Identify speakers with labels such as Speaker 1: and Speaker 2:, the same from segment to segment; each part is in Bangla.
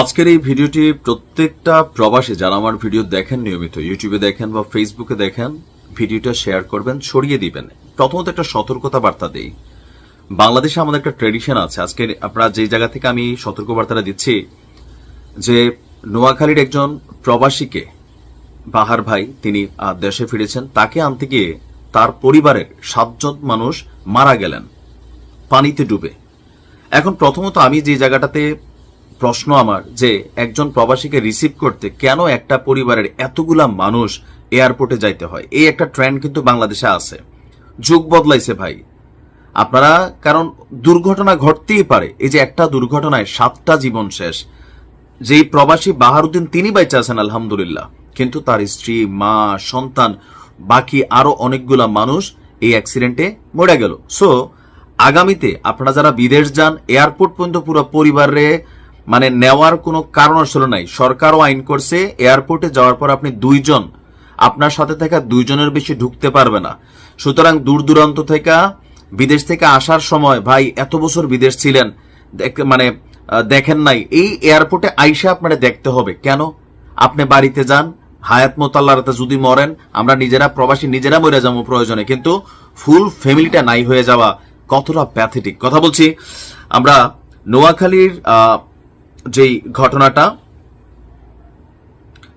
Speaker 1: আজকের এই ভিডিওটি প্রত্যেকটা প্রবাসী যারা আমার ভিডিও দেখেন নিয়মিত ইউটিউবে দেখেন বা ফেসবুকে দেখেন, ভিডিওটা শেয়ার করবেন, ছড়িয়ে দিবেন। প্রথমত একটা সতর্কতা বার্তা দিই। বাংলাদেশে আমাদের একটা ট্রেডিশন আছে। আজকে আপনারা যে জায়গা থেকে আমি সতর্ক বার্তাটা দিচ্ছি, যে নোয়াখালীর একজন প্রবাসীকে বাহার ভাই, তিনি দেশে ফিরেছেন। তাকে আনতে গিয়ে তার পরিবারের সাতজন মানুষ মারা গেলেন, পানিতে ডুবে। এখন প্রথমত আমি যে জায়গাটাতে প্রশ্ন আমার যে একজন প্রবাসীকে রিসিভ করতে কেন একটা পরিবারের এতগুলা মানুষ এয়ারপোর্টে যাইতে হয়? এই একটা ট্রেন্ড কিন্তু বাংলাদেশে আছে। যুগ বদলাইছে ভাই। আপনারা, কারণ দুর্ঘটনা ঘটতেই পারে। এই যে একটা দুর্ঘটনায় সাতটা জীবন শেষ। যেই প্রবাসী বাহারুদ্দিন তিনি বাইচে আছেন, আলহামদুলিল্লাহ। কিন্তু তার স্ত্রী, মা, সন্তান, বাকি আরও অনেকগুলা মানুষ এই অ্যাক্সিডেন্টে মরে গেল। সো আগামীতে আপনারা যারা বিদেশ যান এয়ারপোর্ট পর্যন্ত পুরো পরিবারে মানে নেওয়ার কোনো কারণ আসলে নাই। সরকারও আইন করছে, এয়ারপোর্টে যাওয়ার পর আপনি দুইজন, আপনার সাথে থাকা দুইজনের বেশি ঢুকতে পারবে না। সুতরাং দূর দূরান্ত থেকে, বিদেশ থেকে আসার সময়, ভাই, এত বছর বিদেশ ছিলেন মানে দেখেন নাই। এই এয়ারপোর্টে আইসা আপনারা দেখতে হবে। কেন? আপনি বাড়িতে যান, হায়াত মোতাল্লারাতে যদি মরেন, আমরা নিজেরা প্রবাসী, নিজেরা মরে যাব প্রয়োজনে। কিন্তু ফুল ফ্যামিলিটা নাই হয়ে যাওয়া কতটা প্যাথেটিক। কথা বলছি, আমরা নোয়াখালীর যেই ঘটনাটা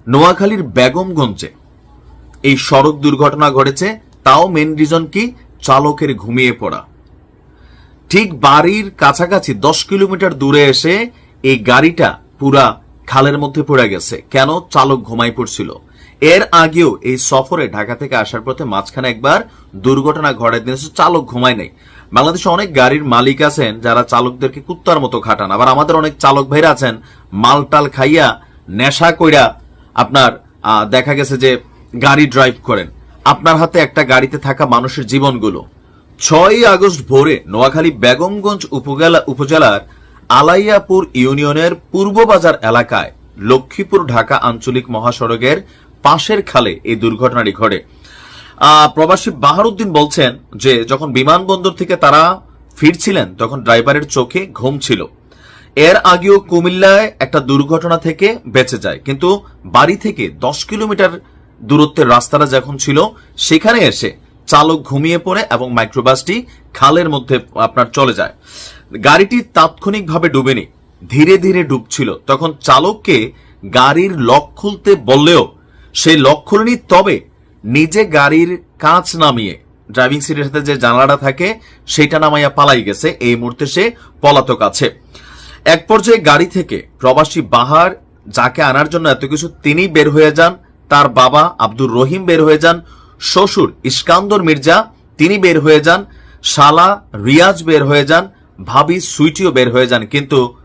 Speaker 1: নোয়াখালীর বেগমগঞ্জে এই সড়ক দুর্ঘটনা ঘটেছে, তাও মেন রিজন কি? চালকের ঘুমিয়ে পড়া। ঠিক বাড়ির কাছাকাছি দশ কিলোমিটার দূরে এসে এই গাড়িটা পুরা খালের মধ্যে পড়ে গেছে। কেন? চালক ঘুমাই পড়ছিল। এর আগেও এই সফরে ঢাকা থেকে আসার পথে মাঝখানে একবার দুর্ঘটনা ঘটে দিয়েছে চালক ঘুমায় নাই। বাংলাদেশে অনেক গাড়ির মালিক আছেন যারা চালকদেরকে কুত্তার মতো খাটান। আবার আমাদের অনেক চালক ভাইরা আছেন, মালটাল খাইয়া, নেশা কইরা আপনার দেখা গেছে যে গাড়ি ড্রাইভ করেন। আপনার হাতে একটা গাড়িতে থাকা মানুষের জীবনগুলো। ছয়ই আগস্ট ভোরে নোয়াখালী বেগমগঞ্জ উপজেলা উপজেলার আলাইয়াপুর ইউনিয়নের পূর্ব বাজার এলাকায় লক্ষ্মীপুর ঢাকা আঞ্চলিক মহাসড়কের পাশের খালে এই দুর্ঘটনাটি ঘটে। প্রবাসী বাহারুদ্দিন বলছেন যে, যখন বিমানবন্দর থেকে তারা ফিরছিলেন, তখন ড্রাইভারের চোখে ঘুম ছিল। এর আগেও কুমিল্লায় একটা দুর্ঘটনা থেকে বেঁচে যায়। কিন্তু বাড়ি থেকে দশ কিলোমিটার দূরত্বের রাস্তাটা যখন ছিল, সেখানে এসে চালক ঘুমিয়ে পড়ে এবং মাইক্রোবাসটি খালের মধ্যে আপনার চলে যায়। গাড়িটি তাৎক্ষণিকভাবে ডুবেনি, ধীরে ধীরে ডুবছিল। তখন চালককে গাড়ির লক খুলতে বললেও সেই লক খুলেনি, তবে নিজে গাড়ির কাঁচ নামিয়ে ড্রাইভিং সিটের সাথে যে জানালাটা থাকে, সেটা নামাইয়া পালাই গেছে। এই মুহূর্তে সে পলাতক আছে। এক পর্যায়ে গাড়ি থেকে প্রবাসী বাহার, যাকে আনার জন্য এত কিছু তিনি বের হয়ে যান, তার বাবা আব্দুর রহিম বের হয়ে যান, শ্বশুর ইস্কান্দর মির্জা তিনি বের হয়ে যান, শালা রিয়াজ বের হয়ে যান, ভাবি সুইটিও বের হয়ে যান। কিন্তু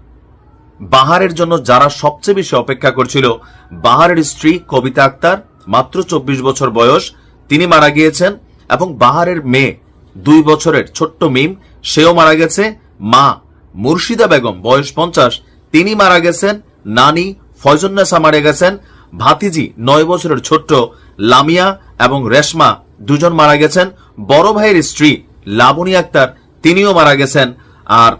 Speaker 1: বাহারের জন্য যারা সবচেয়ে বেশি অপেক্ষা করছিল, বাহারের স্ত্রী কবিতা আক্তার মাত্র চব্বিশ বছর বয়স, তিনি মারা গিয়েছেন এবং বাহারের মেয়ে, দুই বছরের ছোট্ট মিম, সেও মারা গেছে। মা, মুর্শিদা বেগম, বয়স পঞ্চাশ, তিনি মারা গেছেন। নানি ফয়জন্নেসা মারা গেছেন। ভাতিজি, নয় বছরের ছোট্ট লামিয়া এবং রেশমা, দুজন মারা গেছেন। বড় ভাইয়ের স্ত্রী, লাবণী আক্তার, তিনিও মারা গেছেন। আর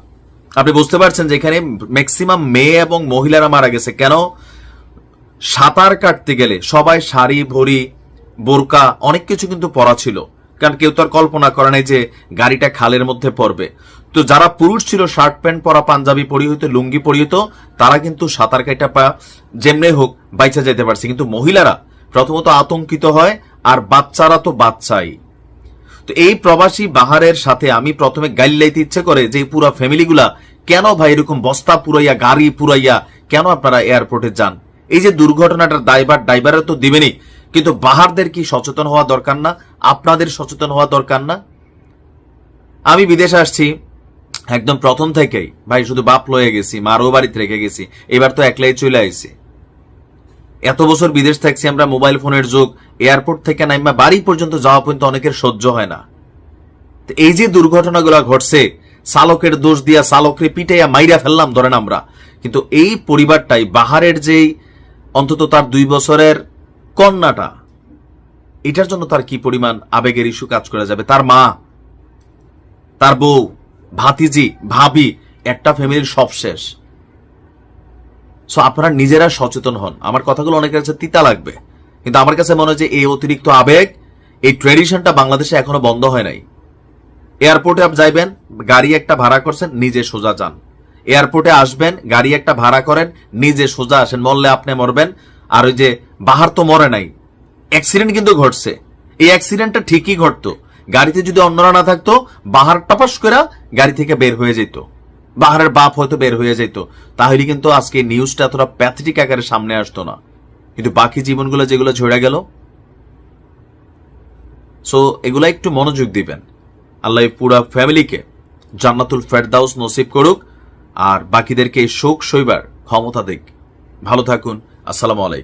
Speaker 1: আপনি বুঝতে পারছেন যে এখানে ম্যাক্সিমাম মেয়ে এবং মহিলারা মারা গেছে। কেন? সাঁতার কাটতে গেলে সবাই শাড়ি, ভরি, বোরকা, অনেক কিছু কিন্তু পরা ছিল। কারণ কেউ তো আর কল্পনা করে নাই যে গাড়িটা খালের মধ্যে পড়বে। তো যারা পুরুষ ছিল, শার্ট প্যান্ট পরা, পাঞ্জাবি পরি হইতো লুঙ্গি পরি হইতো তারা কিন্তু সাঁতার কাটা পা যেমনি হোক বাইচা যেতে পারছে। কিন্তু মহিলারা প্রথমত আতঙ্কিত হয় আর বাচ্চারা তো বাচ্চাই। তো এই প্রবাসী বাহারের সাথে আমি প্রথমে গাইল্লাইতে ইচ্ছে করে যে পুরো ফ্যামিলিগুলা কেন ভাই এরকম বস্তা পুরাইয়া, গাড়ি পুরাইয়া কেন আপনারা এয়ারপোর্টে যান? এই যে দুর্ঘটনাটার দায়বার ড্রাইভারের তো দিবেনই। কিন্তু বাহারদের কি সচেতন হওয়া দরকার না? আপনাদের সচেতন হওয়া দরকার না? আমি বিদেশে আসছি, একদম প্রথম থেকেই। ভাই, শুধু বাপ লয়ে গেছি, মারও বাড়িতে রেখে গেছি। এবার তো একলাই চলে আইছি। এত বছর বিদেশ থাকছি আমরা, মোবাইল ফোনের যুগ। এয়ারপোর্ট থেকে নাইমা বাড়ি পর্যন্ত যাওয়া পর্যন্ত অনেকের সহ্য হয় না। এই যে দুর্ঘটনাগুলো ঘটছে চালকের দোষ দিয়া চালকরে পিটাইয়া মাইরা ফেললাম, ধরেন আমরা। কিন্তু এই পরিবারটাই, বাহারের যেই অন্তত তার দুই বছরের কন্যাটা। এটার জন্য তার কি পরিমাণ আবেগের ইস্যু কাজ করে যাবে? তার মা, তার বউ, ভাতিজি, ভাবি, একটা ফ্যামিলির সব শেষ। সো আপনারা নিজেরা সচেতন হন। আমার কথাগুলো অনেকের কাছে তিতা লাগবে। কিন্তু আমার কাছে মনে হয় যে এই অতিরিক্ত আবেগ, এই ট্রেডিশনটা বাংলাদেশে এখনও বন্ধ হয় নাই। এয়ারপোর্টে আপনি যাইবেন, গাড়ি একটা ভাড়া করছেন, নিজে সোজা যান। এয়ারপোর্টে আসবেন, গাড়ি একটা ভাড়া করেন, নিজে সোজা আসেন, মরলে আপনি মরবেন। আর ওই যে বাহার তো মরে নাই অ্যাক্সিডেন্ট কিন্তু ঘটছে। এই অ্যাক্সিডেন্টটা ঠিকই ঘটতো। গাড়িতে যদি অন্যরা না থাকতো, বাহার টপাস করে গাড়ি থেকে বের হয়ে যেত বাহারের বাপ হয়তো বের হয়ে যেত তাহলে কিন্তু আজকে নিউজটা এতটা প্যাথেটিক আকারে সামনে আসতো না। কিন্তু বাকি জীবনগুলো যেগুলো ঝরে গেল সো এগুলা একটু মনোযোগ দিবেন। আল্লাহ পুরা ফ্যামিলিকে জান্নাতুল ফেরদাউস নসিব করুক। আর বাকিদেরকে শোক সইবার ক্ষমতা দেখ ভালো থাকুন। আসসালামু আলাইকুম।